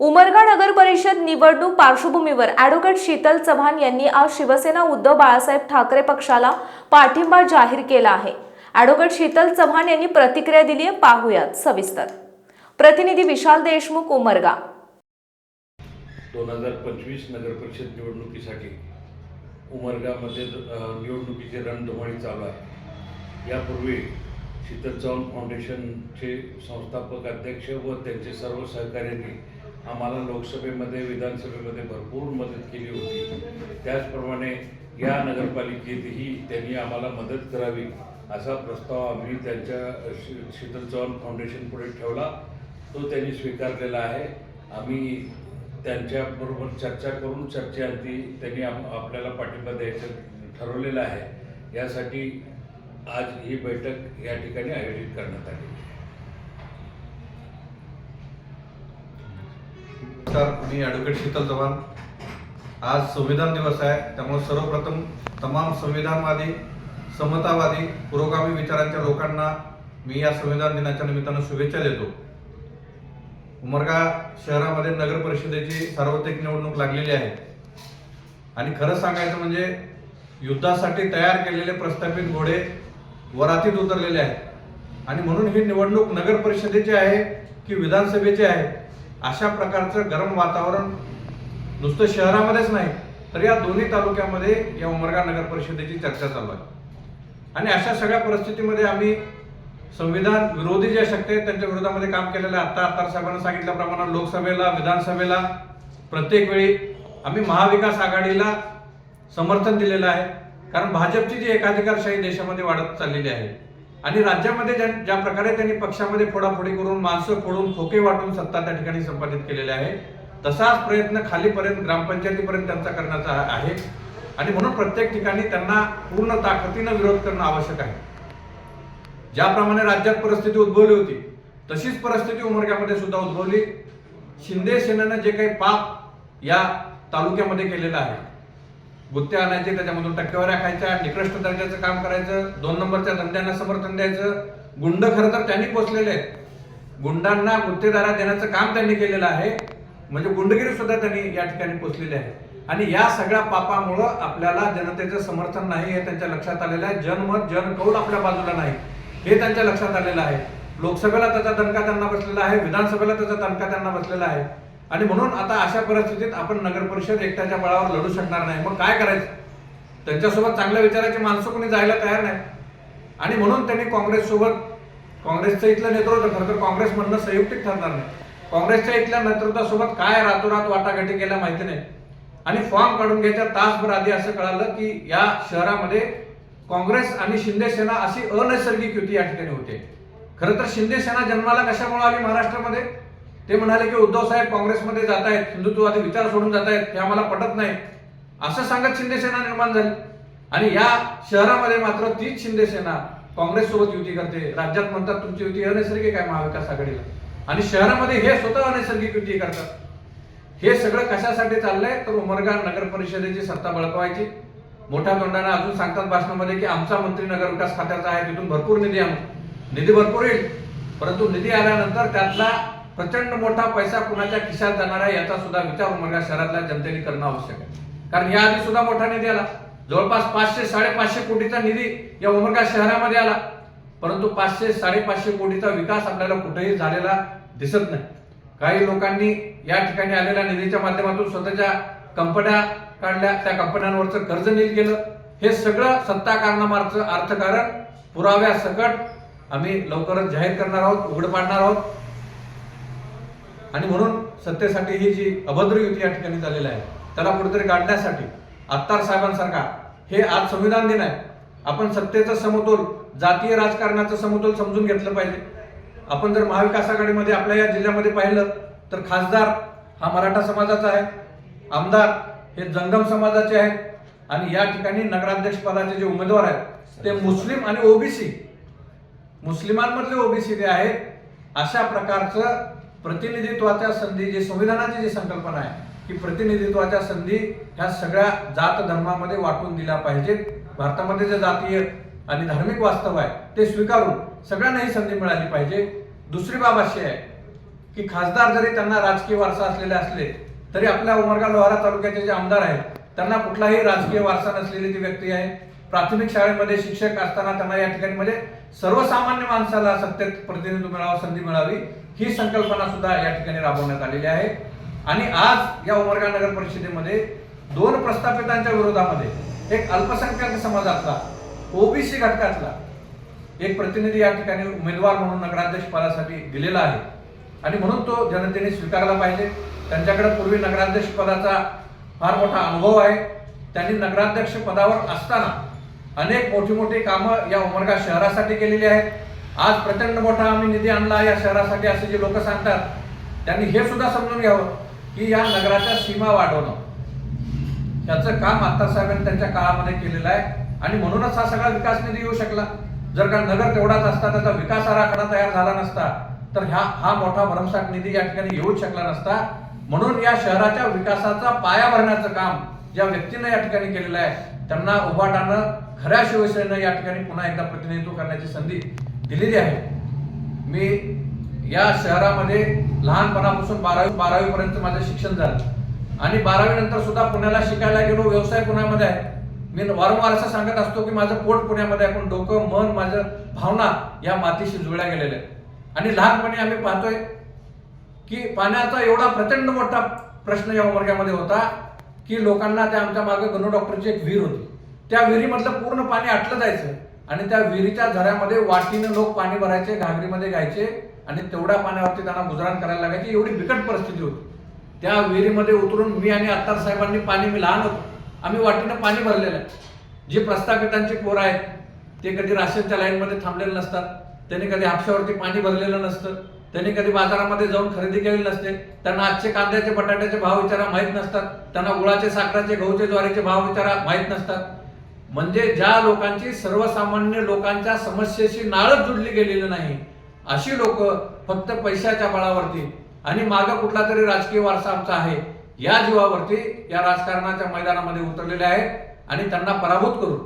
उमरगा नगर परिषद निवडणूक पार्श्वभूमीवर ॲडव्होकेट शीतल चव्हाण यांनी आज शिवसेना उद्धव बाळासाहेब ठाकरे पक्षाला पाठिंबा जाहीर केला आहे. ॲडव्होकेट शीतल चव्हाण यांनी प्रतिक्रिया दिली आहे. पाहूयात सविस्तर. प्रतिनिधी विशाल देशमुख उमरगा. दोन हजार पंचवीस नगर परिषद निवडणुकीसाठी उमरगामध्ये अ, निवडणुकीची रणधुमाळी चालू आहे. यापूर्वी शीतल चव्हाण फाउंडेशनचे संस्थापक अध्यक्ष व त्यांचे सर्व सहकार्यांनी आम्हाला लोकसभेमध्ये विधानसभेमध्ये भरपूर मदत केली होती. त्याचप्रमाणे या नगरपालिकेतही त्यांनी आम्हाला मदत करावी असा प्रस्ताव आम्ही त्यांच्या शि शीतल चव्हाण फाउंडेशन पुढे ठेवला. तो त्यांनी स्वीकारलेला आहे. आम्ही त्यांच्याबरोबर चर्चा करून चर्चेअंती त्यांनी आम आपल्याला पाठिंबा द्यायचं ठरवलेलं आहे. यासाठी आज ही बैठक या ठिकाणी आयोजित करण्यात आली नमस्कार मी ॲडव्होकेट शीतल चव्हाण. आज संविधान दिवस आहे त्यामुळे सर्वप्रथम तमाम संविधानवादी समतावादी पुरोगामी विचारांच्या लोकांना मी या संविधान दिनाच्या निमित्तानं शुभेच्छा देतो. उमरगा शहरामध्ये नगर परिषदेची सार्वत्रिक निवडणूक लागलेली आहे. आणि खरं सांगायचं म्हणजे युद्धासाठी तयार केलेले प्रस्थापित घोडे वरातीत उतरलेले आहेत. आणि म्हणून ही निवडणूक नगर परिषदेची आहे की विधानसभेची आहे? अशा प्रकारचं गरम वातावरण नुसतं शहरामध्येच नाही तर या दोन्ही तालुक्यामध्ये या उमरगा नगर परिषदेची चर्चा चालू आहे. आणि अशा सगळ्या परिस्थितीमध्ये आम्ही संविधान विरोधी जे शक्ती आहेत त्यांच्या विरोधामध्ये काम केलेलं आहे. आत्ता आत्तार साहेबांना सांगितल्याप्रमाणे लोकसभेला विधानसभेला प्रत्येक वेळी आम्ही महाविकास आघाडीला समर्थन दिलेलं आहे. कारण भाजपची जी एकाधिकारशाही देशामध्ये वाढत चाललेली आहे आणि राज्यामध्ये ज्या ज्या प्रकारे त्यांनी पक्षामध्ये फोडाफोडी करून माणसं फोडून खोके वाटून सत्ता त्या ठिकाणी संपादित केलेले आहे तसाच प्रयत्न खालीपर्यंत ग्रामपंचायतीपर्यंत त्यांचा करण्याचा आहे. आणि म्हणून प्रत्येक ठिकाणी त्यांना पूर्ण ताकदीनं विरोध करणं आवश्यक आहे. ज्याप्रमाणे राज्यात परिस्थिती उद्भवली होती तशीच परिस्थिती उमरग्यामध्ये सुद्धा उद्भवली. शिंदे सेनेनं जे काही पाप या तालुक्यामध्ये केलेलं आहे गुत्ते आणायचे त्याच्यामधून टक्केवाऱ्या खायच्या निकृष्ट दर्जाचं काम करायचं दोन नंबरच्या धंद्यांना समर्थन द्यायचं. गुंड खरं तर त्यांनी पोचलेले आहेत. गुंडांना गुत्तेदारा देण्याचं काम त्यांनी केलेलं आहे. म्हणजे गुंडगिरी सुद्धा त्यांनी या ठिकाणी पोचलेली आहे आणि या सगळ्या पापामुळं आपल्याला जनतेचं समर्थन नाही हे त्यांच्या लक्षात आलेलं आहे. जनमत जनकौल आपल्या बाजूला नाही. हे त्यांच्या लक्षात आलेलं आहे. लोकसभेला त्याचा दणका त्यांना बसलेला आहे विधानसभेला त्याचा दणका त्यांना बसलेला आहे. आणि म्हणून आता अशा परिस्थितीत आपण नगर परिषद एकट्याच्या बळावर लढू शकणार नाही. मग काय करायचं? त्यांच्यासोबत चांगल्या विचाराची माणसं कोणी जायला तयार नाही. आणि म्हणून त्यांनी काँग्रेससोबत काँग्रेसचं इथलं नेतृत्व खरं तर काँग्रेस म्हणणं संयुक्तिक ठरणार नाही. काँग्रेसच्या इथल्या नेतृत्वासोबत काय रातोरात वाटाघाटी केल्या माहिती नाही. आणि फॉर्म काढून घ्यायच्या तासभर आधी असं कळालं की या शहरामध्ये काँग्रेस आणि शिंदे सेना अशी अनैसर्गिक युती या ठिकाणी होते. खरं तर शिंदे सेना जन्माला कशामुळे आली महाराष्ट्रामध्ये? ते म्हणाले की उद्धव साहेब काँग्रेसमध्ये जात आहेत हिंदुत्ववादी विचार सोडून जात आहेत हे आम्हाला पटत नाही. असं सांगत शिंदेसेना निर्माण झाली. आणि या शहरामध्ये मात्र तीच शिंदेसेना काँग्रेससोबत काँग्रेस सोबत युती करते. राज्यात म्हणतात तुमची युती अनैसर्गिक आहे महाविकास आघाडीला. आणि शहरामध्ये हे स्वतः अनैसर्गिक युती करतात. हे सगळं कशासाठी चाललंय? तर उमरगा नगर परिषदेची सत्ता बळकवायची. मोठ्या तोंडाने अजून सांगतात भाषणामध्ये की आमचा मंत्री नगर विकास खात्याचा आहे तिथून भरपूर निधी आणू. निधी भरपूर येईल. परंतु निधी आल्यानंतर त्यातला प्रचंड मोठा पैसा कुणाच्या खिशात जाणार आहे याचा सुद्धा विचार उमरगा शहरातल्या जनतेने करणं आवश्यक आहे. कारण याआधी सुद्धा मोठा निधी आला. जवळपास पाचशे साडेपाचशे कोटीचा निधी या उमरगा शहरामध्ये आला. परंतु पाचशे साडेपाचशे कोटीचा विकास आपल्याला कुठेही झालेला दिसत नाही. काही लोकांनी या ठिकाणी आलेल्या निधीच्या माध्यमातून स्वतःच्या कंपन्या काढल्या. त्या कंपन्यांवरचं कर्ज नील केलं. हे सगळं सत्ता कारणामार्च अर्थकारण पुराव्या सकट आम्ही लवकरच जाहीर करणार आहोत उघड पाडणार आहोत. आणि म्हणून सत्तेसाठी ही जी अभद्र युती या ठिकाणी झालेली आहे त्याला कुठेतरी काढण्यासाठी आत्तार साहेबांसारखा हे आज संविधान दिन आहे. आपण सत्तेचा समतोल जातीय राजकारणाचं समतोल समजून घेतलं पाहिजे. आपण जर महाविकास आघाडीमध्ये आपल्या या जिल्ह्यामध्ये पाहिलं तर खासदार हा मराठा समाजाचा आहे आमदार हे जंगम समाजाचे आहेत आणि या ठिकाणी नगराध्यक्ष पदाचे जे उमेदवार आहेत ते मुस्लिम आणि ओबीसी. मुस्लिमांमधले ओबीसी जे आहेत अशा प्रकारचं प्रतिनिधित्वाच्या संधी जी संविधानाची जी संकल्पना आहे की प्रतिनिधित्वाच्या संधी ह्या सगळ्या जात धर्मामध्ये वाटून दिल्या पाहिजेत. भारतामध्ये जे जातीय आणि धार्मिक वास्तव आहे ते स्वीकारून सगळ्यांना ही संधी मिळाली पाहिजे. दुसरी बाब अशी आहे की खासदार जरी त्यांना राजकीय वारसा असलेले असले तरी आपल्या उमरगा लोहारा तालुक्याचे जे आमदार आहेत त्यांना कुठलाही राजकीय वारसा नसलेली ती व्यक्ती आहे. प्राथमिक शाळेमध्ये शिक्षक असताना त्यांना या ठिकाणी म्हणजे सर्वसामान्य माणसाला सत्तेत प्रतिनिधित्व मिळावं संधी मिळावी. ही संकल्पना सुद्धा या ठिकाणी राबवण्यात आलेली आहे. आणि आज या उमरगा नगर परिषदेमध्ये दोन प्रस्थापितांच्या विरोधामध्ये एक अल्पसंख्याक समाजातला ओबीसी घटकातला एक प्रतिनिधी या ठिकाणी उमेदवार म्हणून नगराध्यक्ष पदासाठी दिलेला आहे. आणि म्हणून तो जनतेने स्वीकारला पाहिजे. त्यांच्याकडे पूर्वी नगराध्यक्ष पदाचा फार मोठा अनुभव आहे. त्यांनी नगराध्यक्ष पदावर असताना अनेक मोठी मोठी कामं या उमरगा शहरासाठी केलेली आहेत. आज प्रचंड मोठा आम्ही निधी आणला या शहरासाठी असे जे लोक सांगतात त्यांनी हे सुद्धा समजून घ्यावं की या नगराच्या सीमा वाढवणं. त्याचं काम आत्ता साहेबांनी त्यांच्या काळामध्ये केलेलं आहे आणि म्हणूनच हा सगळा विकास निधी येऊ शकला. जर का नगर तेवढाच असता त्याचा विकास आराखडा तयार झाला नसता तर ह्या हा मोठा भरमसाठ निधी या ठिकाणी येऊच शकला नसता. म्हणून या शहराच्या विकासाचा पाया भरण्याचं काम ज्या व्यक्तीनं या ठिकाणी केलेलं आहे त्यांना उभाटानं खऱ्या शिवसेनेनं या ठिकाणी पुन्हा एकदा प्रतिनिधित्व करण्याची संधी दिलेली आहे. मी या शहरामध्ये लहानपणापासून बारावी बारावीपर्यंत माझं शिक्षण झालं. आणि बारावी नंतर सुद्धा पुण्याला शिकायला गेलो व्यवसाय पुण्यामध्ये आहे. मी वारंवार असं सांगत असतो की माझं पोट पुण्यामध्ये आहे पण डोकं मन माझं भावना या मातीशी जुळल्या गेलेल्या आहेत. आणि लहानपणी आम्ही पाहतोय की पाण्याचा एवढा प्रचंड मोठा प्रश्न या वर्गामध्ये होता की लोकांना त्या आमच्या मागे गणू डॉक्टरची एक विहीर होती. त्या विहिरीमधलं पूर्ण पाणी आटलं जायचं. आणि त्या विहिरीच्या झऱ्यामध्ये वाटीनं लोक पाणी भरायचे घागरीमध्ये घ्यायचे आणि तेवढ्या पाण्यावरती त्यांना गुजराण करायला लागायची. एवढी बिकट परिस्थिती होती. त्या विहिरीमध्ये उतरून मी आणि अत्तार साहेबांनी पाणी मी लहान होतो. आम्ही वाटीनं पाणी भरलेलं आहे. जे प्रस्थापितांचे पोरं आहेत ते कधी राशनच्या लाईनमध्ये थांबलेले नसतात. त्यांनी कधी हापशावरती पाणी भरलेलं नसतं. त्यांनी कधी बाजारामध्ये जाऊन खरेदी केलेली नसते. त्यांना आजचे कांद्याचे बटाट्याचे भाव विचारा माहीत नसतात. त्यांना गुळाचे साखराचे गहूचे ज्वारीचे भाव विचारा माहीत नसतात. म्हणजे ज्या लोकांची सर्वसामान्य लोकांच्या समस्येशी नाळच जुडली गेलेली नाही अशी लोक फक्त पैशाच्या बळावरती आणि मागं कुठला तरी राजकीय वारसा आमचा आहे या जीवावरती या राजकारणाच्या मैदानामध्ये उतरलेले आहेत आणि त्यांना पराभूत करून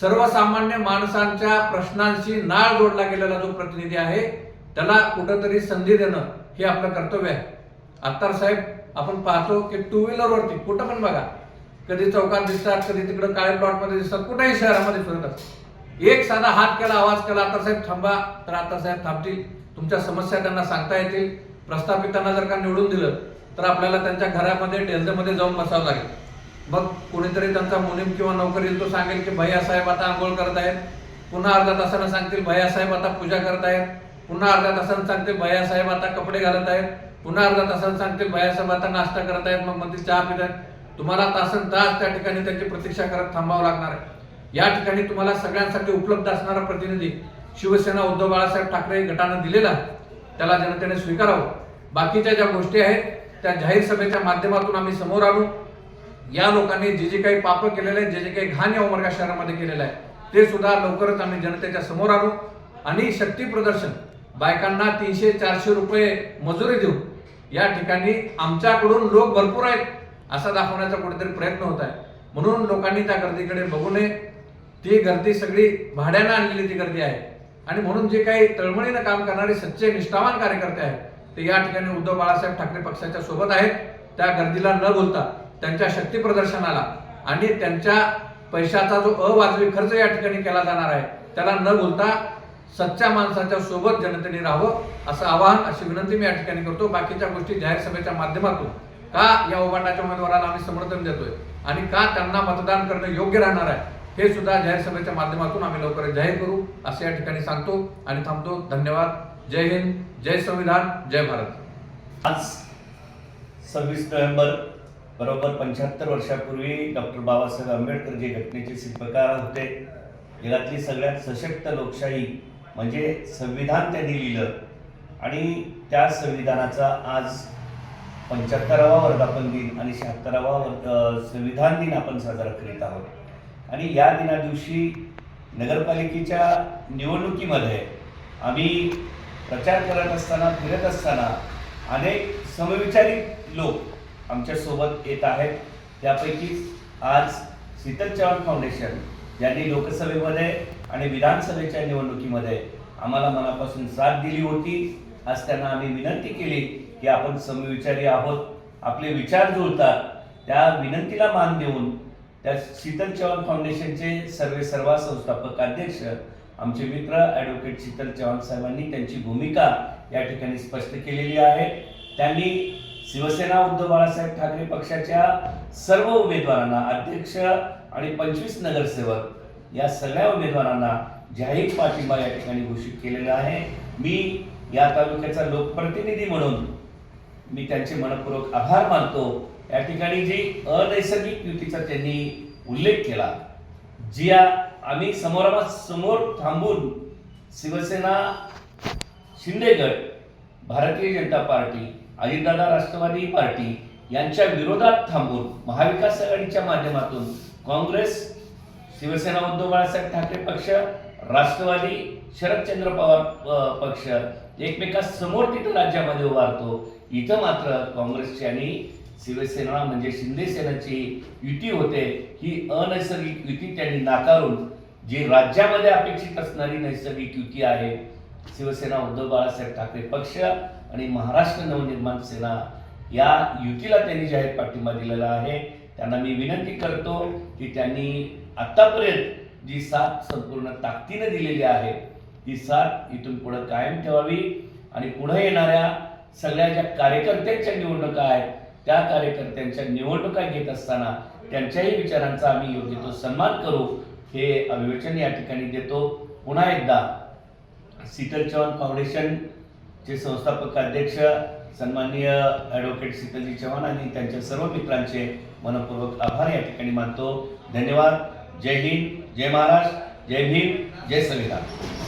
सर्वसामान्य माणसांच्या प्रश्नांशी नाळ जोडला गेलेला जो प्रतिनिधी आहे त्याला कुठंतरी संधी देणं हे आपलं कर्तव्य आहे. आत्तार साहेब आपण पाहतो की टू व्हीलरवरती कुठं पण बघा कधी चौकात दिसतात कधी तिकडं काळे प्लॉटमध्ये दिसतात कुठेही शहरामध्ये फिरत असतात. एक साधा हात केला आवाज केला आता साहेब थांबा तर आता साहेब थांबतील. तुमच्या समस्या त्यांना सांगता येतील. प्रस्थापितांना जर का निवडून दिलं तर आपल्याला त्यांच्या घरामध्ये डेल्जमध्ये जाऊन बसावं लागेल. मग कोणीतरी त्यांचा मुलीम किंवा नोकरी येईल तो सांगेल की भैया साहेब आता आंघोळ करत आहेत. पुन्हा अर्ध्या तासानं सांगतील भैया साहेब आता पूजा करत आहेत. पुन्हा अर्ध्या तासानं सांगतील भैया साहेब आता कपडे घालत आहेत. पुन्हा अर्ध्या तासानं सांगतील भैया साहेब आता नाश्ता करत आहेत. मग मध्ये चहा पित आहेत. तुम्हाला तासन तास त्या ठिकाणी त्यांची प्रतीक्षा करत थांबावं लागणार आहे. या ठिकाणी तुम्हाला सगळ्यांसाठी उपलब्ध असणारा प्रतिनिधी शिवसेना उद्धव बाळासाहेब ठाकरे गटानं दिलेला त्याला जनतेने स्वीकारावं. बाकीच्या ज्या गोष्टी आहेत त्या जाहीर सभेच्या माध्यमातून आम्ही समोर आणू. या लोकांनी जे जे काही पाप केलेले आहेत जे जे काही घाण या उमरगा शहरामध्ये केलेलं आहे ते सुद्धा लवकरच आम्ही जनतेच्या समोर आणू. आणि शक्ती प्रदर्शन बायकांना तीनशे चारशे रुपये मजुरी देऊ या ठिकाणी आमच्याकडून लोक भरपूर आहेत. असा दाखवण्याचा कुठेतरी प्रयत्न होत आहे. म्हणून लोकांनी त्या गर्दीकडे बघू नये. ती गर्दी सगळी भाड्यानं आणलेली ती गर्दी आहे. आणि म्हणून जे काही तळमळीनं काम करणारे सच्चे निष्ठावान कार्यकर्ते आहेत ते या ठिकाणी उद्धव बाळासाहेब ठाकरे पक्षाच्या सोबत आहेत. त्या गर्दीला न बोलता त्यांच्या शक्ती प्रदर्शनाला आणि त्यांच्या पैशाचा जो अवाजवी खर्च या ठिकाणी केला जाणार आहे त्याला न बोलता सच्च्या माणसाच्या सोबत जनतेने राहावं असं आवाहन अशी विनंती मी या ठिकाणी करतो. बाकीच्या गोष्टी जाहीर सभेच्या माध्यमातून का या उभाटाच्या उमेदवाराला आम्ही समर्थन देतोय? आणि का त्यांना मतदान करणं योग्य राहणार आहे? हे सुद्धा जाहीर सभेच्या माध्यमातून आम्ही लवकरच जाहीर करू असं या ठिकाणी सांगतो आणि थांबतो. धन्यवाद. जय हिंद. जय संविधान. जय भारत. आज सव्वीस नोव्हेंबर बरोबर पंच्याहत्तर वर्षापूर्वी डॉक्टर बाबासाहेब आंबेडकर जे घटनेचे शिल्पकार होते जगातली सगळ्यात सशक्त लोकशाही म्हणजे संविधान त्यांनी लिहिलं. आणि त्या संविधानाचा आज पंच्याहत्तरावा वर्धापन दिन आणि शहात्तरावा वर्ध संविधान दिन आपण साजरा करीत आहोत. आणि या दिना दिवशी नगरपालिकेच्या निवडणुकीमध्ये आम्ही प्रचार करत असताना फिरत असताना अनेक समविचारी लोक आमच्यासोबत येत आहेत. त्यापैकी आज शीतल चव्हाण फाउंडेशन यांनी लोकसभेमध्ये आणि विधानसभेच्या निवडणुकीमध्ये आम्हाला मनापासून साथ दिली होती. आज त्यांना आम्ही विनंती केली की आपण समविचारी आहोत. आपले विचार जुळतात. त्या विनंतीला मान देऊन त्या शीतल चव्हाण फाउंडेशनचे सर्वे सर्वा संस्थापक अध्यक्ष आमचे मित्र ॲडव्होकेट शीतल चव्हाण साहेबांनी त्यांची भूमिका या ठिकाणी स्पष्ट केलेली आहे. त्यांनी शिवसेना उद्धव बाळासाहेब ठाकरे पक्षाच्या सर्व उमेदवारांना अध्यक्ष आणि पंचवीस नगरसेवक या सगळ्या उमेदवारांना जाहीर पाठिंबा या ठिकाणी घोषित केलेला आहे. मी या तालुक्याचा लोकप्रतिनिधी म्हणून मी त्यांचे मनपूर्वक आभार मानतो. या ठिकाणी जी अनैसर्गिक युतीचा त्यांनी उल्लेख केला जी आम्ही समोरासमोर थांबून शिवसेना शिंदेगड भारतीय जनता पार्टी अजितदादा राष्ट्रवादी पार्टी यांच्या विरोधात थांबून महाविकास आघाडीच्या माध्यमातून काँग्रेस शिवसेना उद्धव बाळासाहेब ठाकरे पक्ष राष्ट्रवादी शरदचंद्र पवार पक्ष एकमेकासमोर तिथं राज्यामध्ये उभारतो इथं मात्र काँग्रेसची आणि शिवसेना म्हणजे शिंदे सेनेची युती होते. ही अनैसर्गिक युती त्यांनी नाकारून जी राज्यामध्ये अपेक्षित असणारी नैसर्गिक युती आहे शिवसेना उद्धव बाळासाहेब ठाकरे पक्ष आणि महाराष्ट्र नवनिर्माण सेना या युतीला त्यांनी जाहीर पाठिंबा दिलेला आहे. त्यांना मी विनंती करतो की त्यांनी आतापर्यंत जी साथ संपूर्ण ताकदीने दिलेली आहे ती साथ इथून पुढे कायम ठेवावी आणि पुढे येणाऱ्या सगळ्या ज्या कार्यकर्त्यांच्या निवडणुका आहेत त्या कार्यकर्त्यांच्या निवडणुका घेत असताना त्यांच्याही विचारांचा आम्ही योग्य तो सन्मान करू हे अभिवचन या ठिकाणी देतो. पुन्हा एकदा शीतल चव्हाण फाउंडेशनचे संस्थापक अध्यक्ष सन्माननीय ॲडव्होकेट शीतलजी चव्हाण आणि त्यांच्या सर्व मित्रांचे मनपूर्वक आभार या ठिकाणी मानतो. धन्यवाद. जय हिंद. जय महाराष्ट्र जय भीम जय संविधान.